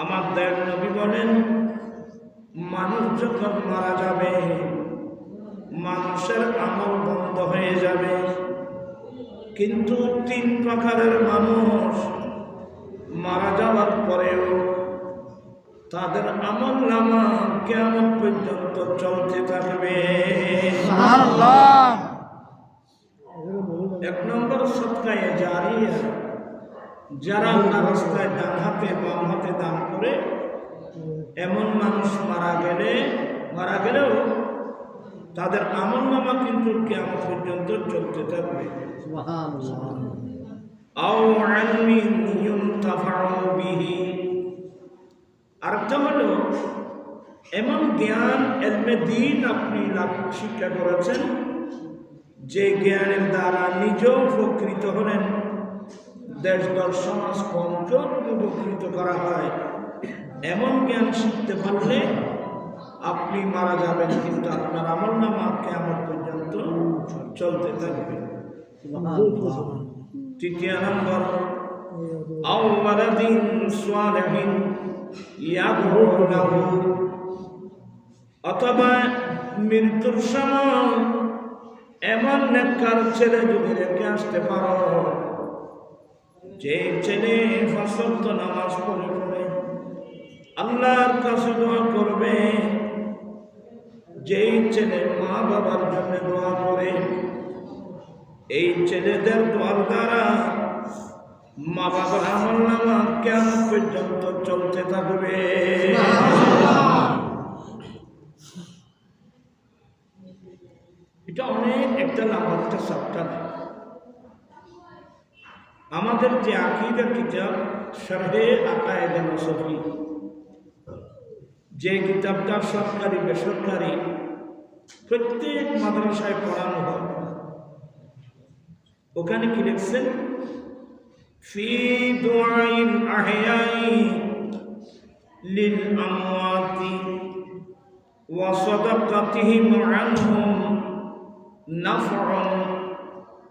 আমার দয়াল নবী বলেন মানুষ যখন মারা যাবে মানুষের আমল বন্ধ হয়ে যাবে। কিন্তু তিন প্রকারের মানুষ মারা যাওয়ার পরেও তাদের আমল নামা কেমন পর্যন্ত চলতে থাকবে। এক নম্বর সৎকায় জারিয়া যারা আল্লাহ রাস্তায় ডান হাতে বাম হাতে দান করে এমন মানুষ মারা গেলে মারা গেলেও তাদের আমল নামা কিন্তু কেমন পর্যন্ত চলতে থাকবে। আরেকটা হলো এমন জ্ঞান এলমে দিন আপনি লাভ শিক্ষা করেছেন যে জ্ঞানের দ্বারা নিজেও উপকৃত হলেন। দেশ দল সমাজ কমকেও উপকৃত করা হয়। এমন জ্ঞান শিখতে পারলে আপনি মারা যাবেন কিন্তু আপনার আমল নামা আমার পর্যন্ত চলতে থাকবে। তৃতীয় নম্বর সোয়ালহীন অথবা মৃত্যুর সময় এমন ছেলে যদি রেখে আসতে পারো যে ছেলে ফসল নামাজ পড়ে পড়ে আল্লাহর কাছে দোয়া করবে, যেই ছেলে মা বাবার জন্য দোয়া করে, এই ছেলেদের দোয়ার দ্বারা মা বাবার আমল নামা কেমন পর্যন্ত চলতে থাকবে? এটা অনেক একটা লম্বা একটা সপ্তাহ আমাদের যে আকিদার কিতাব শাহে আকায়দা নসফি। যে কিতাবটা সরকারি, বেসরকারি, প্রত্যেক মাদ্রাসায় পড়ানো হয়। ওখানে কি লিখছেন? ফি দুআইন আহয়াই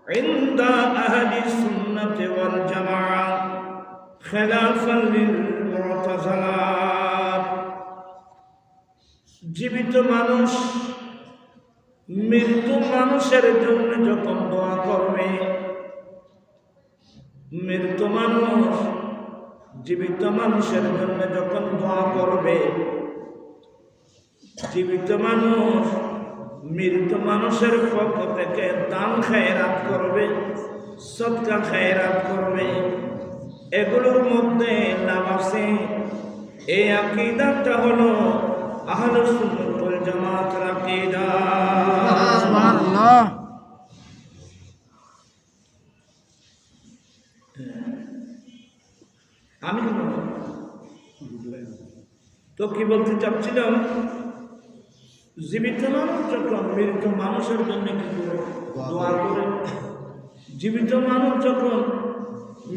عند أهل السنة والجماعة خلافا للمعتزلة জীবিত মানুষ মৃত্যু মানুষের জন্য যখন দোয়া করবে মৃত্যু মানুষ জীবিত মানুষের জন্য যখন দোয়া করবে জীবিত মানুষ মৃত মানুষের পক্ষ থেকে দান খায়রাত করবে সৎকা খায়রাত করবে। এগুলোর মধ্যে লাভ আছে এই আকিদাটা হলো আহলে সুন্নাত ওয়াল জামাতের আকিদা। আমি? তো কি বলতে চাচ্ছিলাম? জীবিত মানুষ যখন মৃত মানুষের জন্য কিন্তু দোয়া করে জীবিত মানুষ যখন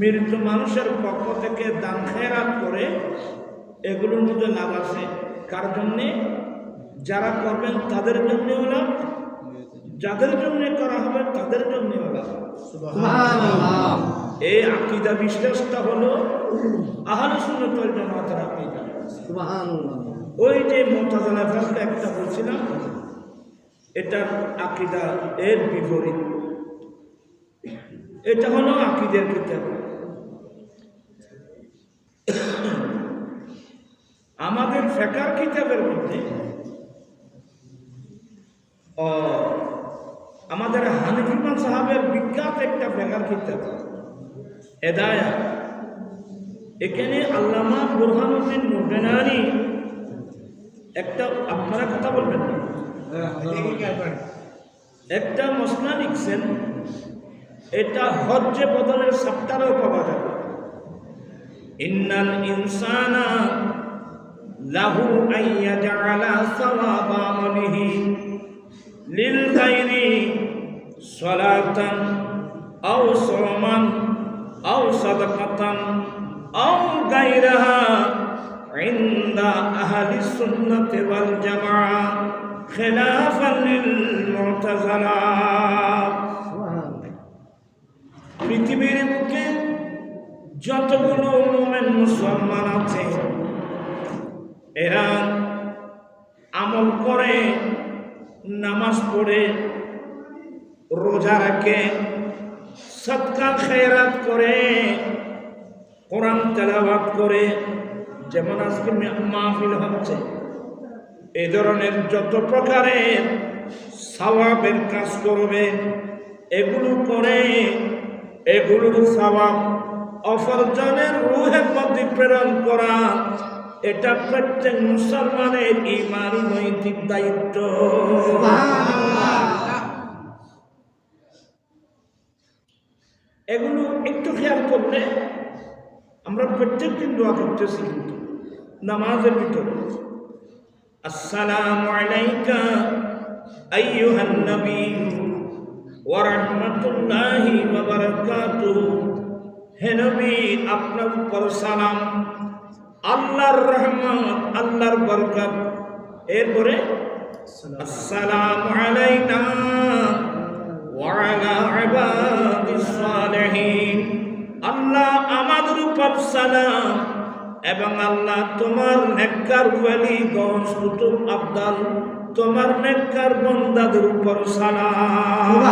মৃত মানুষের পক্ষ থেকে দান খেরাত করে এগুলোর মধ্যে লাভ আছে। কার জন্যে? যারা করবেন তাদের জন্য লাভ যাদের জন্য করা হবে তাদের জন্য লাভ এই আকিদা বিশ্বাসটা হলো সুন্নাত ওয়াল জামাতের আকিদা। ওই যে মোতাজালা একটা এটার আকিদা এর বিপরীত। এটা হলো আকিদের কিতাব। আমাদের ফেকার কিতাবের মধ্যে আমাদের হানিফিমান সাহাবের বিখ্যাত একটা ফেকার কিতাব হেদায়া এখানে আল্লামা বুরহানুদ্দিন মুরগানানি একটা আপনারা কথা বলবেন না? একটা মশলা লিখছেন এটা হজ্য বদলের সাপ্তাহেও পাওয়া যাবে ইন্নাল ইনসানা লাহু আইয়া জাআলা সাওয়াবা আমলিহি লিল গায়রি আও আও সাদাকাতান আও গায়রাহা ইনদা আহলি সুন্নাতি ওয়াল خلافا للمعتزلة পৃথিবীর বুকে যতগুলো মোমেন মুসলমান আছে এরা আমল করে নামাজ পড়ে রোজা রাখে সৎকা খেরাত করে কোরআন তেলাওয়াত করে যেমন আজকে মা- মাহফিল হচ্ছে এই ধরনের যত প্রকারের সওয়াবের কাজ করবে, এগুলো করে এগুলোর সওয়াব অপরজনের রুহের মধ্যে প্রেরণ করা, এটা প্রত্যেক মুসলমানের ইমানি নৈতিক দায়িত্ব। এগুলো একটু খেয়াল করলে আমরা প্রত্যেক দিন দোয়া করতেছি কিন্তু, নামাজের ভিতরে। আসসালামু আলাইকা আইয়ুহান নবী ওয়া রাহমাতুল্লাহি ওয়া বারাকাতুহু হে নবী আপনার উপর সালাম আল্লাহর রহমত আল্লাহর বরকত এরপরে আসসালামু আলাইনা وعلى عباد الصالحين আল্লাহ আমাদের উপর সালাম এবং আল্লাহ তোমার নেককার ওয়ালি গঞ্জ কুতুব আব্দাল তোমার নেককার বন্দাদের উপর সালাম।